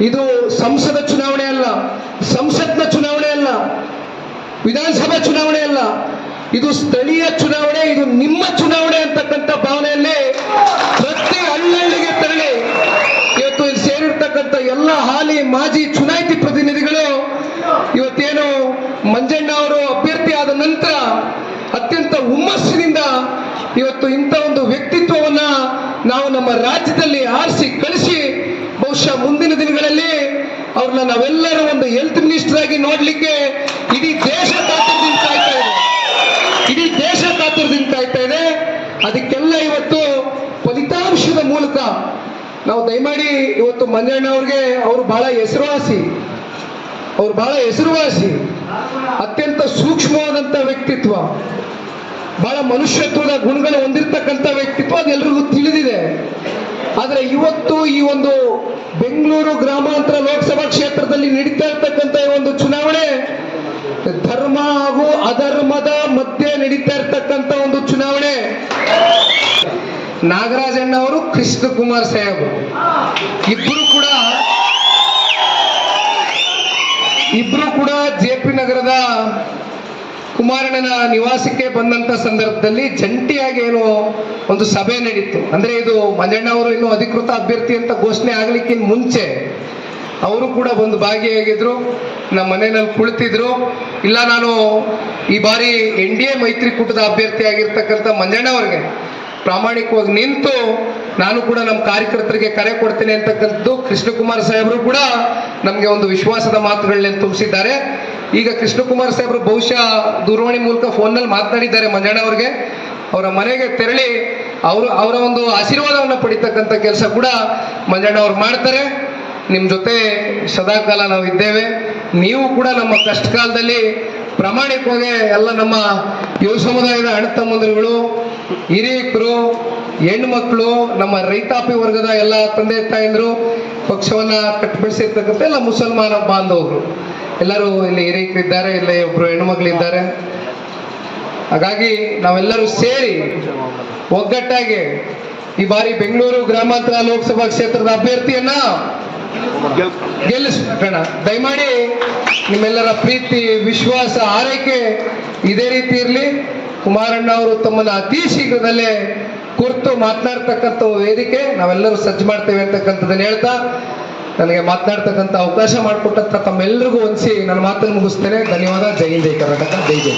ಇದು ಸಂಸದ ಚುನಾವಣೆ ಅಲ್ಲ, ಸಂಸತ್ನ ಚುನಾವಣೆ ಅಲ್ಲ, ವಿಧಾನಸಭಾ ಚುನಾವಣೆ ಅಲ್ಲ. ಇದು ಸ್ಥಳೀಯ ಚುನಾವಣೆ, ಇದು ನಿಮ್ಮ ಚುನಾವಣೆ ಅಂತಕ್ಕಂಥ ಭಾವನೆಯಲ್ಲಿ ಪ್ರತಿ ಹಳ್ಳಿಗೆ ತೆರಳಿ. ಇವತ್ತು ಇಲ್ಲಿ ಸೇರಿರ್ತಕ್ಕಂಥ ಎಲ್ಲ ಹಾಲಿ ಮಾಜಿ ಚುನಾಯಿತಿ ಪ್ರತಿನಿಧಿಗಳು ಇವತ್ತೇನು ಮಂಜಣ್ಣ ಅವರು ಅಭ್ಯರ್ಥಿ ಆದ ನಂತರ ಅತ್ಯಂತ ಹುಮ್ಮಸ್ಸಿನಿಂದ ಇವತ್ತು ಇಂಥ ಒಂದು ವ್ಯಕ್ತಿತ್ವವನ್ನ ನಾವು ನಮ್ಮ ರಾಜ್ಯದಲ್ಲಿ ಆರಿಸಿ ನಾವೆಲ್ಲರೂ ಒಂದು ಹೆಲ್ತ್ ಮಿನಿಸ್ಟರ್ ಆಗಿ ನೋಡ್ಲಿಕ್ಕೆ ಇಡೀ ದೇಶ ಕಾತರದಿಂದ ಕಾಯ್ತಾ ಇದೆ. ಇಡೀ ದೇಶ ಕಾತರದಿಂದ ಕಾಯ್ತಾ ಇದೆ. ಅದಕ್ಕೆಲ್ಲ ಇವತ್ತು ಫಲಿತಾಂಶದ ಮೂಲಕ ನಾವು ದಯಮಾಡಿ ಇವತ್ತು ಮಂಜಣ್ಣ ಅವ್ರಿಗೆ ಅವರು ಬಹಳ ಹೆಸರುವಾಸಿ. ಅವ್ರು ಬಹಳ ಹೆಸರುವಾಸಿ. ಅತ್ಯಂತ ಸೂಕ್ಷ್ಮವಾದಂತ ವ್ಯಕ್ತಿತ್ವ. ಬಹಳ ಮನುಷ್ಯತ್ವದ ಗುಣಗಳು ಹೊಂದಿರತಕ್ಕಂಥ ವ್ಯಕ್ತಿತ್ವ ಅದೆಲ್ಲರಿಗೂ ತಿಳಿದಿದೆ. ಆದರೆ ಇವತ್ತು ಈ ಒಂದು ಬೆಂಗಳೂರು ಗ್ರಾಮಾಂತರ ಲೋಕಸಭಾ ಕ್ಷೇತ್ರದಲ್ಲಿ ನಡೀತಾ ಇರ್ತಕ್ಕಂಥ ಒಂದು ಚುನಾವಣೆ, ಧರ್ಮ ಹಾಗೂ ಅಧರ್ಮದ ಮಧ್ಯೆ ನಡೀತಾ ಇರ್ತಕ್ಕಂಥ ಒಂದು ಚುನಾವಣೆ. ನಾಗರಾಜಣ್ಣ ಅವರು, ಕೃಷ್ಣ ಕುಮಾರ್ ಸಾಹೇಬ್. ಇಬ್ಬರು ಕೂಡ, ಇಬ್ರು ಕೂಡ ಜೆ ನಗರದ ಕುಮಾರಣ್ಣನ ನಿವಾಸಕ್ಕೆ ಬಂದಂತ ಸಂದರ್ಭದಲ್ಲಿ ಜಂಟಿಯಾಗಿ ಏನು ಒಂದು ಸಭೆ ನಡೀತು. ಅಂದ್ರೆ ಇದು ಮಂಜಣ್ಣ ಅವರು ಇನ್ನು ಅಧಿಕೃತ ಅಭ್ಯರ್ಥಿ ಅಂತ ಘೋಷಣೆ ಆಗ್ಲಿಕ್ಕಿಂತ ಮುಂಚೆ ಅವರು ಕೂಡ ಒಂದು ಭಾಗಿಯಾಗಿದ್ರು. ನಮ್ಮ ಮನೆಯಲ್ಲಿ ಕುಳಿತಿದ್ರು. ಇಲ್ಲ, ನಾನು ಈ ಬಾರಿ ಎನ್ ಡಿ ಎ ಮೈತ್ರಿಕೂಟದ ಅಭ್ಯರ್ಥಿ ಆಗಿರ್ತಕ್ಕಂಥ ಮಂಜಣ್ಣ ಅವ್ರಿಗೆ ಪ್ರಾಮಾಣಿಕವಾಗಿ ನಿಂತು ನಾನು ಕೂಡ ನಮ್ಮ ಕಾರ್ಯಕರ್ತರಿಗೆ ಕರೆ ಕೊಡ್ತೇನೆ ಅಂತಕ್ಕಂಥದ್ದು ಕೃಷ್ಣಕುಮಾರ್ ಸಾಹೇಬರು ಕೂಡ ನಮಗೆ ಒಂದು ವಿಶ್ವಾಸದ ಮಾತುಗಳನ್ನ ತುಂಬಿಸಿದ್ದಾರೆ. ಈಗ ಕೃಷ್ಣಕುಮಾರ್ ಸಾಹೇಬರು ಬಹುಶಃ ದೂರವಾಣಿ ಮೂಲಕ ಫೋನ್ನಲ್ಲಿ ಮಾತನಾಡಿದ್ದಾರೆ ಮಂಜಣ್ಣ ಅವ್ರಿಗೆ. ಅವರ ಮನೆಗೆ ತೆರಳಿ ಅವರು ಅವರ ಒಂದು ಆಶೀರ್ವಾದವನ್ನು ಪಡಿತಕ್ಕಂಥ ಕೆಲಸ ಕೂಡ ಮಂಜಣ್ಣ ಅವ್ರು ಮಾಡ್ತಾರೆ. ನಿಮ್ಮ ಜೊತೆ ಸದಾಕಾಲ ನಾವು ಇದ್ದೇವೆ. ನೀವು ಕೂಡ ನಮ್ಮ ಕಷ್ಟ ಕಾಲದಲ್ಲಿ ಪ್ರಾಮಾಣಿಕವಾಗಿ ಎಲ್ಲ ನಮ್ಮ ಯುವ ಸಮುದಾಯದ ಅಣ್ಣ ತಮ್ಮಂದಿರುಗಳು, ಹಿರಿಯಕರು, ಹೆಣ್ಮಕ್ಳು, ನಮ್ಮ ರೈತಾಪಿ ವರ್ಗದ ಎಲ್ಲ ತಂದೆ ತಾಯಂದರು, ಪಕ್ಷವನ್ನು ಕಟ್ಟಿಬಿಡಿಸಿರ್ತಕ್ಕಂಥ ಎಲ್ಲ ಮುಸಲ್ಮಾನ ಬಾಂಧವರು. ಎಲ್ಲರೂ ಇಲ್ಲಿ ಹಿರಿಯಕರಿದ್ದಾರೆ ಇಲ್ಲಿ ಒಬ್ರು ಹೆಣ್ಮಕ್ಳಿದ್ದಾರೆ ಹಾಗಾಗಿ ನಾವೆಲ್ಲರೂ ಸೇರಿ ಒಗ್ಗಟ್ಟಾಗಿ ಈ ಬಾರಿ ಬೆಂಗಳೂರು ಗ್ರಾಮಾಂತರ ಲೋಕಸಭಾ ಕ್ಷೇತ್ರದ ಅಭ್ಯರ್ಥಿಯನ್ನ ಗೆಲ್ಲಿಸೋಣ ದಯಮಾಡಿ ನಿಮ್ಮೆಲ್ಲರ ಪ್ರೀತಿ, ವಿಶ್ವಾಸ, ಆರೈಕೆ ಇದೇ ರೀತಿ ಇರಲಿ. ಕುಮಾರಣ್ಣ ಅವರು ತಮ್ಮನ್ನು ಅತಿ ಶೀಘ್ರದಲ್ಲೇ ಕುರ್ತು ಮಾತನಾಡ್ತಕ್ಕಂಥ ವೇದಿಕೆ ನಾವೆಲ್ಲರೂ ಸಜ್ಜು ಮಾಡ್ತೇವೆ ಅಂತಕ್ಕಂಥದ್ದನ್ನು ಹೇಳ್ತಾ ನನಗೆ ಮಾತನಾಡ್ತಕ್ಕಂಥ ಅವಕಾಶ ಮಾಡಿಕೊಟ್ಟಂತ ತಮ್ಮೆಲ್ಲರಿಗೂ ಹೊಂದಿಸಿ ನನ್ನ ಮಾತನ್ನು ಮುಗಿಸ್ತೇನೆ. ಧನ್ಯವಾದ. ಜೈ ಹಿಂದ್, ಜೈ ಕರ್ನಾಟಕ, ಜೈ ಜೈ